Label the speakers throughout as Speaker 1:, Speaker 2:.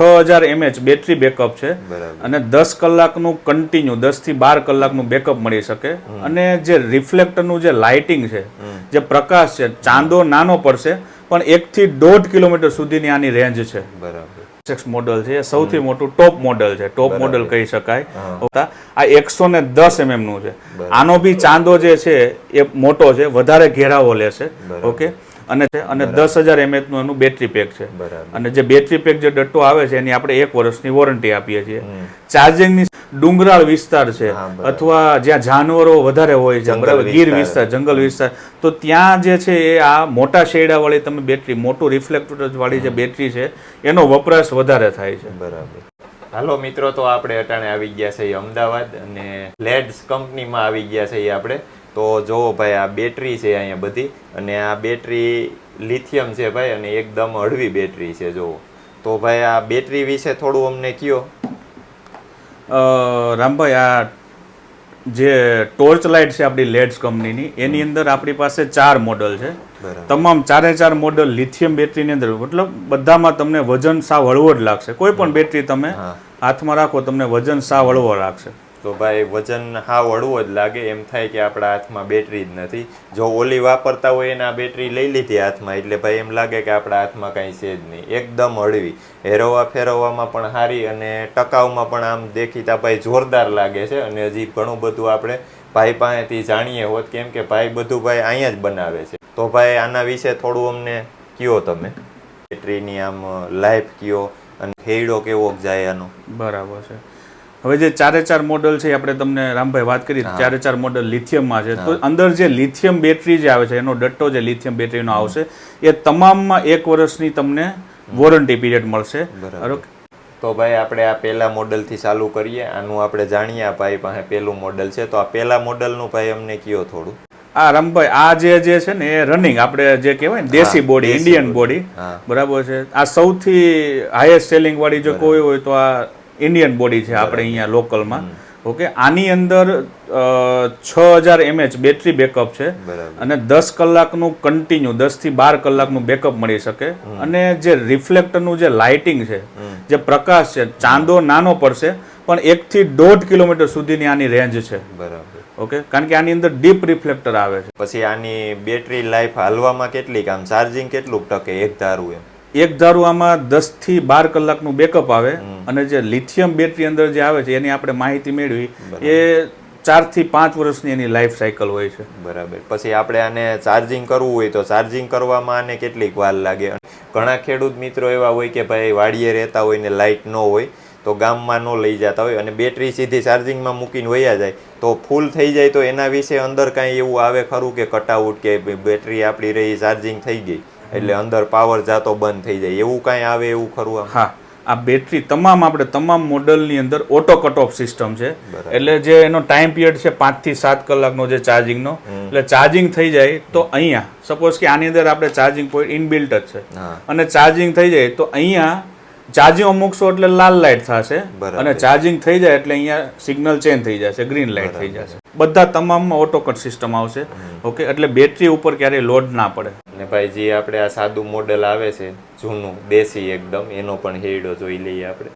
Speaker 1: છ હજાર MH battery backup છે. અને દસ કલાકનું કન્ટિન્યુ દસથી બાર કલાકનું બેકઅપ મળી શકે. અને જે રિફ્લેક્ટરનું જે લાઇટિંગ છે જે પ્રકાશ છે ચાંદો નાનો પડશે પણ એક થી દોઢ કિલોમીટર સુધીની આની રેન્જ છે.
Speaker 2: બરાબર.
Speaker 1: સિક્સ મોડલ છે એ સૌથી મોટું ટોપ મોડલ છે. ટોપ મોડલ કહી શકાય. આ એકસો ને દસ એમએમનું છે. આનો બી ચાંદો જે છે એ મોટો છે વધારે ઘેરાવો લેશે. ઓકે અને છે અને દસ હજાર એમએચનું એનું બેટરી પેક છે. અને જે બેટરી પેક જે ડટ્ટો આવે છે એની આપણે એક વર્ષની વોરંટી આપીએ છીએ. ચાર્જિંગની ડુંગરાળ વિસ્તાર છે અથવા જ્યાં જાનવરો વધારે હોય છે બરાબર ગીર
Speaker 2: વિસ્તાર.
Speaker 1: વિસ્તાર જંગલ વિસ્તાર. તો ત્યાં જે છે એ આ મોટા શેડા વાળી તમે બેટરી મોટું રિફ્લેક્ટર વાળી જે બેટરી છે એનો વપરાશ વધારે થાય છે.
Speaker 2: બરાબર. હાલો મિત્રો તો આપણે અટાણે આવી ગયા છે અમદાવાદ અને લેડ્સ કંપનીમાં આવી ગયા છે આપણે. તો જો ભાઈ આ બેટરી છે અહીંયા બધી અને આ બેટરી લિથિયમ છે ભાઈ અને એકદમ હળવી બેટરી છે જુઓ. તો ભાઈ આ બેટરી વિશે થોડું અમને કયો?
Speaker 1: રામભાઈ આ જે ટોર્ચ લાઇટ છે આપણી લેડ્સ કંપનીની એની અંદર આપણી પાસે ચાર મોડલ છે.
Speaker 2: બરાબર.
Speaker 1: તમામ ચારે ચાર મોડલ લિથિયમ બેટરીની અંદર મતલબ બધામાં તમને વજન સાવ હળવો જ લાગશે. કોઈ પણ બેટરી તમે હાથમાં રાખો તમને વજન સાવ હળવો લાગશે.
Speaker 2: તો ભાઈ વજન હાવ હળવો જ લાગે. એમ થાય કે આપણા હાથમાં બેટરી જ નથી. જો ઓલી વાપરતા હોય એને આ બેટરી લઈ લીધી હાથમાં, એટલે ભાઈ એમ લાગે કે આપણા હાથમાં કાંઈ છે જ નહીં. એકદમ હળવી. હેરવવા ફેરવવામાં પણ સારી અને ટકાઉમાં પણ આમ દેખીતા ભાઈ જોરદાર લાગે છે. અને હજી ઘણું બધું આપણે ભાઈ પાસેથી જાણીએ હોત કેમ કે ભાઈ બધું ભાઈ અહીંયા જ બનાવે છે. તો ભાઈ આના વિશે થોડું અમને કયો તમે? બેટરીની આમ લાઈફ કયો? અને ખેડો કેવો જાય આનો?
Speaker 1: બરાબર છે. હવે જે ચારે ચાર મોડલ છે આપણે તમને રામભાઈ વાત કરી ચારે ચાર મોડલ લિથિયમમાં છે. તો અંદર જે લિથિયમ બેટરી જે આવે છે એનો ડટ્ટો જે લિથિયમ બેટરીનો આવશે એ તમામમાં એક વર્ષની તમને વોરંટી પીરિયડ મળશે.
Speaker 2: તો ભાઈ આપણે આ પહેલા મોડલથી ચાલુ કરીએ આનું આપણે જાણીએ આ ભાઈ પાસે પહેલું મોડલ છે. તો આ પહેલા મોડલનું ભાઈ અમને કયો થોડું?
Speaker 1: આ રામભાઈ આ જે જે છે ને એ રનિંગ આપણે જે કહેવાય ને દેશી બોડી ઇન્ડિયન બોડી બરાબર છે. આ સૌથી હાઈએસ્ટ સેલિંગ વાળી જો કોઈ હોય તો આ ઇન્ડિયન બોડી છે આપણે અહીંયા લોકલમાં ઓકે આની અંદર છ હજાર એમએચ બેટરી બેકઅપ છે. અને દસ કલાકનું કન્ટિન્યુ દસથી બાર કલાકનું બેકઅપ મળી શકે. અને જે રિફ્લેક્ટરનું જે લાઇટિંગ છે જે પ્રકાશ છે ચાંદો નાનો પડશે પણ એક થી દોઢ કિલોમીટર સુધીની આની રેન્જ છે.
Speaker 2: બરાબર.
Speaker 1: ઓકે કારણ કે આની અંદર ડીપ રિફ્લેક્ટર આવે છે.
Speaker 2: પછી આની બેટરી લાઈફ હાલવામાં કેટલી? આમ ચાર્જિંગ કેટલું ટકે એક ધારું એમ?
Speaker 1: એક ધારું આમાં દસથી બાર કલાકનું બેકઅપ આવે અને જે લિથિયમ બેટરી અંદર જે આવે છે એની આપણે માહિતી મેળવી એ ચારથી પાંચ વર્ષની એની લાઈફ સાયકલ હોય છે.
Speaker 2: બરાબર. પછી આપણે આને ચાર્જિંગ કરવું હોય તો ચાર્જિંગ કરવામાં આને કેટલીક વાર લાગે. ઘણા ખેડૂત મિત્રો એવા હોય કે ભાઈ વાડીએ રહેતા હોય ને લાઇટ ન હોય તો ગામમાં ન લઈ જતા હોય અને બેટરી સીધી ચાર્જિંગમાં મૂકીને વયા જાય તો ફૂલ થઈ જાય તો એના વિશે અંદર કાંઈ એવું આવે ખરું કે કટઆઉટ કે બેટરી આપણી રહી ચાર્જિંગ થઈ ગઈ? એટલે અંદર પાવર જાતો બંધ થઈ જાય. એવું કાંઈ આવે એવું ખરું
Speaker 1: હા આ બેટરી તમામ આપણે તમામ મોડલની અંદર ઓટો કટ ઓફ સિસ્ટમ છે. એટલે જે એનો ટાઈમ પિરિયડ છે પાંચથી સાત કલાકનો જે ચાર્જિંગનો એટલે ચાર્જિંગ થઈ જાય તો અહીંયા સપોઝ કે આની અંદર આપણે ચાર્જિંગ પોઈન્ટ ઇનબિલ્ટ જ છે. અને ચાર્જિંગ થઈ જાય તો અહીંયા ચાર્જિંગ મૂકશો એટલે લાલ લાઇટ થશે અને ચાર્જિંગ થઈ જાય એટલે અહીંયા સિગ્નલ ચેન્જ થઈ જશે ગ્રીન લાઇટ થઈ જશે. બધા તમામમાં ઓટો કટ સિસ્ટમ આવશે ઓકે? એટલે બેટરી ઉપર ક્યારેય લોડ ના પડે.
Speaker 2: અને ભાઈ જે આપણે આ સાદું મોડેલ આવે છે જૂનું દેશી એકદમ એનો પણ હેડો જોઈ લઈએ આપણે.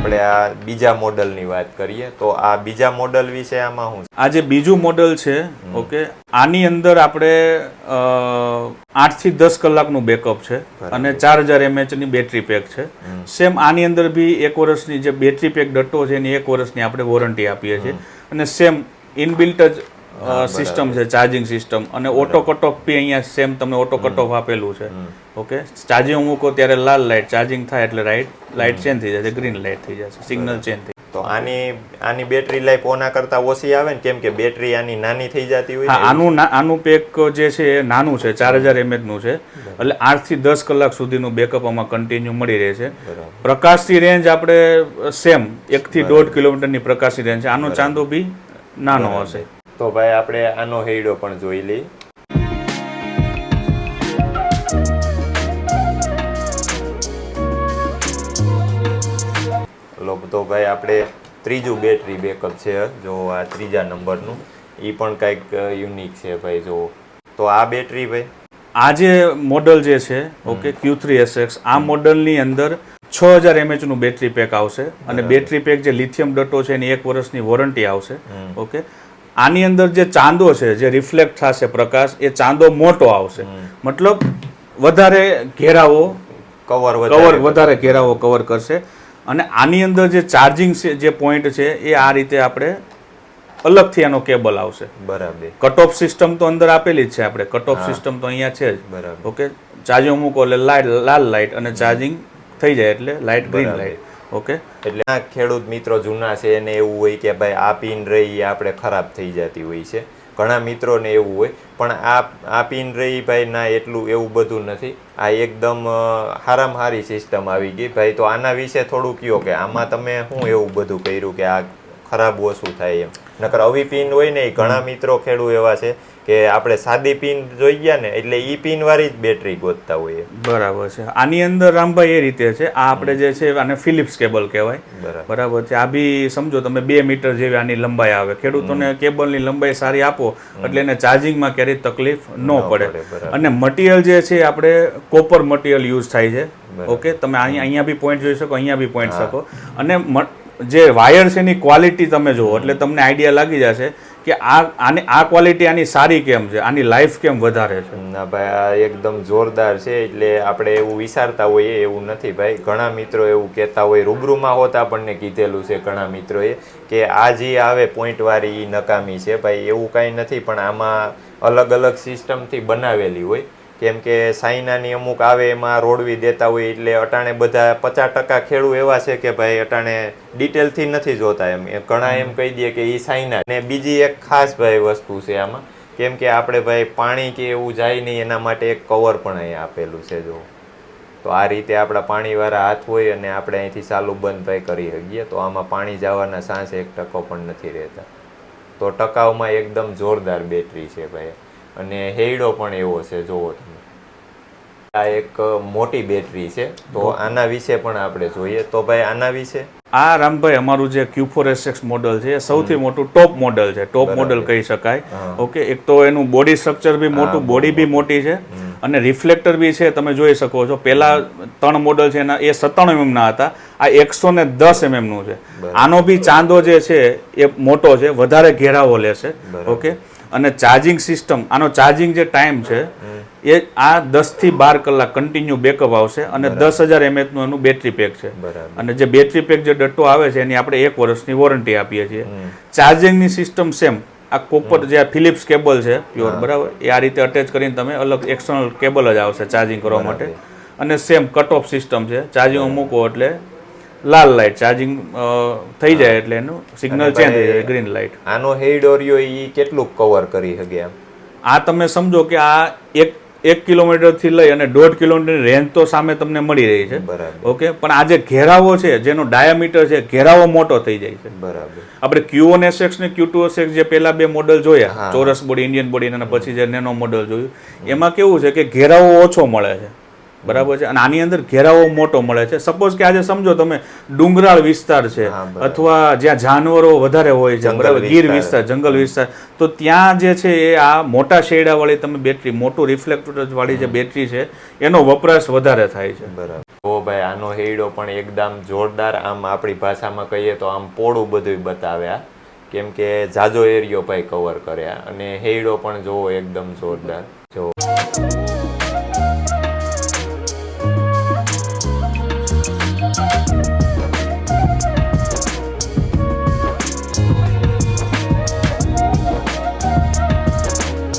Speaker 2: આપણે આ બીજા મોડલની વાત કરીએ તો આ બીજા મોડલ વિશે આમાં હું
Speaker 1: આ જે બીજું મોડલ છે ઓકે આની અંદર આપણે આઠથી દસ કલાકનું બેકઅપ છે અને ચાર હજાર એમએચની બેટરી પેક છે. સેમ આની અંદર બી એક વર્ષની જે બેટરી પેક ડટ્ટો છે એની એક વર્ષની આપણે વોરંટી આપીએ છીએ. અને સેમ ઇનબિલ્ટ જ સિસ્ટમ છે ચાર્જિંગ સિસ્ટમ અને ઓટો કટ ઓફ બી અહીંયા સેમ તમને ઓટો કટ ઓફ આપેલું છે. ઓકે? ચાર્જિંગ મૂકો ત્યારે લાલ લાઇટ ચાર્જિંગ થાય એટલે રાઈટ લાઇટ ચેન્જ થઈ જશે ગ્રીન લાઇટ થઈ જશે સિગ્નલ ચેન્જ થઈ
Speaker 2: તો આની આની બેટરી લાઈફ ઓના કરતા ઓછી આવે ને? કેમ કે બેટરી આની નાની થઈ જતી હોય
Speaker 1: આનું આનું પેક જે છે એ નાનું છે ચાર હજાર એમએચનું છે. એટલે આઠથી દસ કલાક સુધીનું બેકઅપ આમાં કન્ટિન્યુ મળી રહે છે. પ્રકાશની રેન્જ આપણે સેમ એક થી દોઢ કિલોમીટરની પ્રકાશની રેન્જ છે. આનો ચાંદો બી નાનો હશે.
Speaker 2: તો ભાઈ આપણે આનો હેડો પણ જોઈ લઈએ. લો તો ભાઈ આપણે ત્રીજું બેટરી બેકઅપ છે. જો આ ત્રીજા નંબરનું એ પણ કંઈક યુનિક છે ભાઈ જો તો આ બેટરી ભાઈ.
Speaker 1: આ જે મોડલ જે છે ઓકે ક્યુ થ્રી એસએક્સ આ મોડલની અંદર છ હજાર એમએચનું બેટરી પેક આવશે. અને બેટરી પેક જે લિથિયમ ડટો છે એની એક વર્ષની વોરંટી આવશે. ઓકે. આની અંદર જે ચાંદો છે જે રિફ્લેક્ટ થશે પ્રકાશ એ ચાંદો મોટો આવશે. મતલબ વધારે ઘેરાવો
Speaker 2: કવર
Speaker 1: કવર
Speaker 2: વધારે
Speaker 1: ઘેરાવો કવર કરશે. અને આની અંદર જે ચાર્જિંગ જે પોઈન્ટ છે એ આ રીતે આપણે અલગથી એનો કેબલ આવશે.
Speaker 2: બરાબર.
Speaker 1: કટ ઓફ સિસ્ટમ તો અંદર આપેલી જ છે આપણે. કટ ઓફ સિસ્ટમ તો અહીંયા છે જ.
Speaker 2: બરાબર.
Speaker 1: ઓકે ચાર્જિંગ મૂકો એટલે લાલ લાઇટ અને ચાર્જિંગ થઈ જાય એટલે લાઇટ ગ્રીન. Light okay?
Speaker 2: એટલે આ ખેડૂત મિત્રો જૂના છે એને એવું હોય કે ભાઈ આ પિન રહી આપણે ખરાબ થઈ જતી હોય છે. ઘણા મિત્રોને એવું હોય, પણ આ આ પિન રહી ભાઈ ના એટલું એવું બધું નથી. આ એકદમ હારામ હારી સિસ્ટમ આવી ગઈ. ભાઈ તો આના વિશે થોડું કયો કે આમાં તમે શું એવું બધું કર્યું કે આ ખરાબ ઓછું થાય એમ? નકર આવી પિન હોય ને ઘણા મિત્રો ખેડૂ એવા છે કે આપણે સાદી પિન જોઈ ગયા ને એટલે ઈ પિન વાળી જ બેટરી ગોતતા હોઈએ.
Speaker 1: બરાબર છે. આની અંદર રામભાઈ એ રીતે છે. આ આપણે જે છે આને ફિલિપ્સ કેબલ કહેવાય.
Speaker 2: બરાબર.
Speaker 1: છે. આ બી સમજો તમે બે મીટર જેવી આની લંબાઈ આવે. ખેડૂતોને કેબલની લંબાઈ સારી આપો એટલે એને ચાર્જિંગમાં ક્યારેય તકલીફ ન પડે. અને મટીરિયલ જે છે આપણે કોપર મટીરિયલ યુઝ થાય છે. ઓકે તમે અહીંયા બી પોઈન્ટ જોઈ શકો અહીંયા બી પોઈન્ટ શકો. અને જે વાયર છે એની ક્વોલિટી તમે જુઓ એટલે તમને આઈડિયા લાગી જશે કે આ આની આ ક્વોલિટી આની સારી કેમ છે? આની લાઈફ કેમ વધારે છે?
Speaker 2: ના ભાઈ, આ એકદમ જોરદાર છે. એટલે આપણે એવું વિચારતા હોઈએ, એવું નથી ભાઈ. ઘણા મિત્રો એવું કહેતા હોય, રૂબરૂમાં હોત આપણને કીધેલું છે ઘણા મિત્રોએ, કે આ જે આવે પોઈન્ટવાળી નકામી છે. ભાઈ, એવું કાંઈ નથી, પણ આમાં અલગ અલગ સિસ્ટમથી બનાવેલી હોય. કેમ કે સાઈનાની અમુક આવે એમાં રોડવી દેતા હોય એટલે અટાણે બધા પચાસ ટકા ખેડૂ એવા છે કે ભાઈ અટાણે ડિટેલથી નથી જોતા એમ. ઘણા એમ કહી દે કે એ સાઈના. ને બીજી એક ખાસ ભાઈ વસ્તુ છે આમાં, કેમ કે આપણે ભાઈ પાણી કે એવું જાય નહીં, એના માટે એક કવર પણ અહીંયા આપેલું છે જો. તો આ રીતે આપણા પાણીવાળા હાથ હોય અને આપણે અહીંથી ચાલુ બંધ ભાઈ કરી શકીએ, તો આમાં પાણી જવાના સાંસ એક ટકો પણ નથી રહેતા. તો ટકાઉમાં એકદમ જોરદાર બેટરી છે ભાઈ. અને હેડો પણ એવો છે જોવો તમે. આ એક મોટી બેટરી છે તો આના વિશે પણ આપણે જોઈએ. તો ભાઈ આના વિશે?
Speaker 1: આ રામભાઈ અમારું જે ક્યુ ફોર એસએક્સ મોડલ છે એ સૌથી મોટું ટોપ મોડલ છે. ટોપ મોડલ કહી શકાય. ઓકે એક તો એનું બોડી સ્ટ્રક્ચર બી મોટું બોડી બી મોટી છે. અને રિફ્લેક્ટર બી છે તમે જોઈ શકો છો. પેલા ત્રણ મોડલ છે એના એ સત્તાણું એમએમ ના હતા. આ એકસો ને દસ એમએમનું છે. આનો બી ચાંદો જે છે એ મોટો છે વધારે ઘેરાવો લેશે. ઓકે અને ચાર્જિંગ સિસ્ટમ આનો ચાર્જિંગ જે ટાઈમ છે એ આ દસથી બાર કલાક કન્ટિન્યુ બેકઅપ આવશે અને દસ હજાર એમએચનું એનું બેટરી પેક છે. અને જે બેટરી પેક જે ડટ્ટો આવે છે એની આપણે એક વર્ષની વોરંટી આપીએ છીએ. ચાર્જિંગની સિસ્ટમ સેમ આ કોપર જે આ ફિલિપ્સ કેબલ છે પ્યોર બરાબર? એ આ રીતે અટેચ કરીને તમે અલગ એક્સટર્નલ કેબલ જ આવશે ચાર્જિંગ કરવા માટે. અને સેમ કટ ઓફ સિસ્ટમ છે ચાર્જિંગ મૂકો એટલે લાલ લાઇટ ચાર્જિંગ થઈ જાય એટલે એનું સિગ્નલ ચેન્જ થઈ જાય ગ્રીન લાઇટ
Speaker 2: આનો હેડ ઓરિયો એ કેટલું કવર કરી શકે એમ?
Speaker 1: આ તમે સમજો કે આ એક એક કિલોમીટરથી લઈ અને દોઢ કિલોમીટરની રેન્જ તો સામે તમને મળી રહી છે.
Speaker 2: બરાબર.
Speaker 1: ઓકે? પણ આ જે ઘેરાવો છે જેનો ડાયામીટર છે ઘેરાવો મોટો થઈ જાય છે.
Speaker 2: બરાબર.
Speaker 1: આપણે ક્યુ વન એસએક્સ ને ક્યુ ટુ એસએક્સ જે પેલા બે મોડલ જોયા ચોરસ બોડી ઇન્ડિયન બોડી અને પછી જે નેનો મોડલ જોયું એમાં કેવું છે કે ઘેરાવો ઓછો મળે છે. બરાબર છે? અને આની અંદર ઘેરાવો મોટો મળે છે. સપોઝ કે આજે સમજો તમે ડુંગરાળ વિસ્તાર છે અથવા જ્યાં જાનવરો વધારે હોય છે બરાબર ગીર
Speaker 2: વિસ્તાર.
Speaker 1: જંગલ વિસ્તાર તો ત્યાં જે છે એ આ મોટા શેડાવાળી તમે બેટરી મોટું રિફ્લેક્ટર વાળી જે બેટરી છે એનો વપરાશ વધારે થાય છે.
Speaker 2: બરાબર. ઓ ભાઈ આનો હેડો પણ એકદમ જોરદાર. આમ આપણી ભાષામાં કહીએ તો આમ પોળું બધું બતાવ્યા. કેમ કે જાજો એરિયો ભાઈ કવર કર્યા. અને હેડો પણ જોવો એકદમ જોરદાર. જો.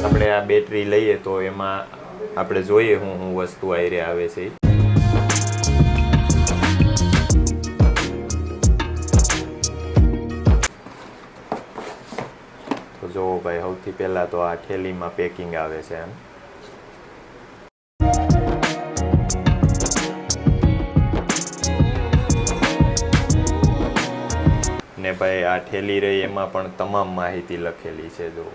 Speaker 2: આપણે આ બેટરી લઈએ તો એમાં આપણે જોઈએ હું હું વસ્તુ આયરે આવે છે. તો જોવો ભાઈ, સૌથી પહેલાં તો આ થેલીમાં પેકિંગ આવે છે એમ ભાઈ આ ઠેલી રહી, એમાં પણ તમામ માહિતી લખેલી છે, જો.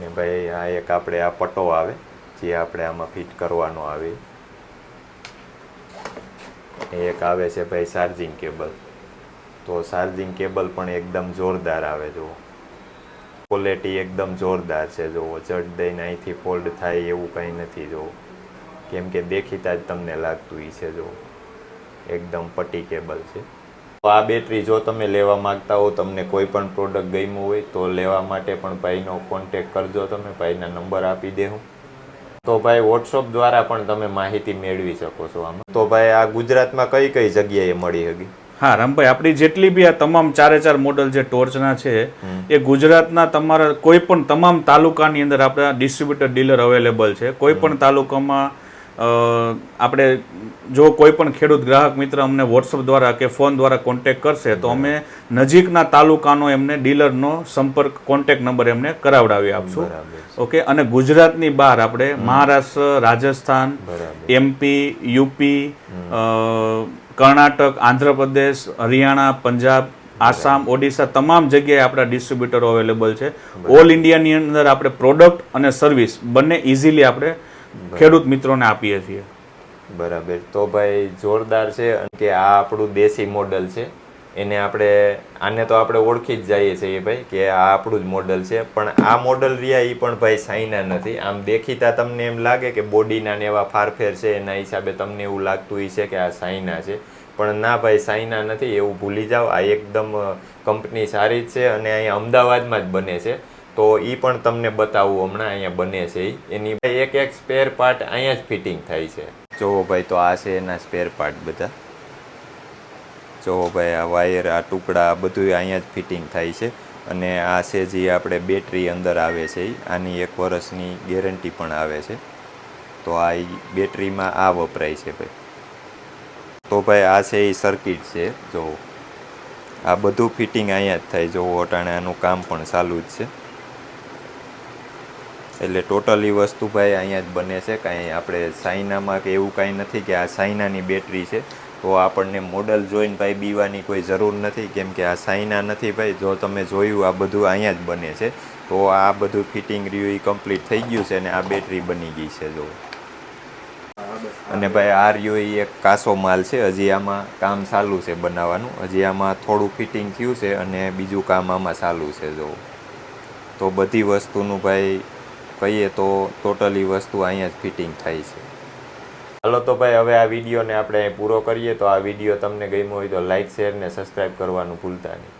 Speaker 2: ને ભાઈ, આ એક આપણે આ પટ્ટો આવે, જે આપણે આમાં ફિટ કરવાનો આવે. એ એક આવે છે ભાઈ ચાર્જિંગ કેબલ તો ચાર્જિંગ કેબલ પણ એકદમ જોરદાર આવે, જો. ક્વોલિટી એકદમ જોરદાર છે જુઓ ચડ દઈને અહીંથી ફોલ્ડ થાય એવું કંઈ નથી જોવો કેમ કે દેખીતા જ તમને લાગતું ઈ છે, જો. એકદમ પટી કેબલ છે. આ બેટરી જો તમે લેવા માંગતા હો તમને કોઈ પણ પ્રોડક્ટ ગમ્યું હોય તો લેવા માટે પણ ભાઈનો કોન્ટેક કરજો તમે ભાઈના નંબર આપી દેહું તો ભાઈ વોટ્સઅપ દ્વારા પણ તમે માહિતી મેળવી શકો છો આમાં. તો ભાઈ આ ગુજરાતમાં કઈ કઈ જગ્યાએ મળી હતી
Speaker 1: હા રામભાઈ આપણી જેટલી બી આ તમામ ચારે ચાર મોડલ જે ટોર્ચના છે એ ગુજરાતના તમારા કોઈ પણ તમામ તાલુકાની અંદર આપણા ડિસ્ટ્રીબ્યુટર ડીલર અવેલેબલ છે. કોઈ પણ તાલુકામાં આપણે જો કોઈ પણ ખેડૂત ગ્રાહક મિત્ર અમને વોટ્સઅપ દ્વારા કે ફોન દ્વારા કોન્ટેક કરશે તો અમે નજીકના તાલુકાનો એમને ડીલરનો સંપર્ક કોન્ટેક નંબર એમને કરાવડાવી આપશું. ઓકે? અને ગુજરાતની બહાર આપણે મહારાષ્ટ્ર રાજસ્થાન એમપી યુપી કર્ણાટક આંધ્રપ્રદેશ હરિયાણા પંજાબ આસામ ઓડિશા તમામ જગ્યાએ આપણા ડિસ્ટ્રીબ્યુટરો અવેલેબલ છે. ઓલ ઇન્ડિયાની અંદર આપણે પ્રોડક્ટ અને સર્વિસ બંને ઇઝીલી આપણે ખેડૂત મિત્રોને આપીએ છીએ.
Speaker 2: બરાબર. તો ભાઈ જોરદાર છે કે આ આપણું દેશી મોડલ છે. એને આપણે આને તો આપણે ઓળખી જ જઈએ છીએ ભાઈ કે આ આપણું જ મોડલ છે. પણ આ મોડલ રહ્યા એ પણ ભાઈ સાઈના નથી. આમ દેખીતા તમને એમ લાગે કે બોડીના ને એવા ફારફેર છે એના હિસાબે તમને એવું લાગતું હોય છે કે આ સાઈના છે. પણ ના ભાઈ સાઈના નથી એવું ભૂલી જાઓ. આ એકદમ કંપની સારી જ છે અને અહીંયા અમદાવાદમાં જ બને છે. તો એ પણ તમને બતાવું હમણાં અહીંયા બને છે. એની એક એક સ્પેર પાર્ટ અહીંયા જ ફિટિંગ થાય છે. જોવો ભાઈ તો આ છે એના સ્પેર પાર્ટ બધા. જોવો ભાઈ આ વાયર આ ટુકડા બધું અહીંયા જ ફિટિંગ થાય છે. અને આ છે જે આપણે બેટરી અંદર આવે છે આની એક વર્ષની ગેરંટી પણ આવે છે. તો આ બેટરીમાં આ વપરાય છે ભાઈ. તો ભાઈ આ છે એ સર્કિટ છે જોવો આ બધું ફિટિંગ અહીંયા જ થાય. જોવો અટાણે આનું કામ પણ ચાલુ જ છે. એટલે ટોટલી વસ્તુ ભાઈ અહીંયા જ બને છે. કાંઈ આપણે સાઇનામાં કે એવું કાંઈ નથી કે આ સાઇનાની બેટરી છે. તો આપણને મોડલ જોઈને ભાઈ બીવાની કોઈ જરૂર નથી. કેમ કે આ સાઇના નથી ભાઈ. જો તમે જોયું, આ બધું અહીંયા જ બને છે. તો આ બધું ફિટિંગ રહ્યું એ કમ્પ્લીટ થઈ ગયું છે અને આ બેટરી બની ગઈ છે જો અને ભાઈ આ રહ્યો ઈ એક કાસો માલ છે. હજી આમાં કામ ચાલુ છે બનાવવાનું. હજી આમાં થોડું ફિટિંગ થયું છે અને બીજું કામ આમાં ચાલુ છે જો તો બધી વસ્તુનું ભાઈ કહીએ તો ટોટલી વસ્તુ અહીંયા જ ફિટિંગ થાય છે. હાલો તો ભાઈ, હવે આ વિડીયોને આપણે પૂરો કરીએ. તો આ વીડિયો તમને ગમ્યો હોય તો લાઇક શેર ને સબસ્ક્રાઈબ કરવાનું ભૂલતા નહીં.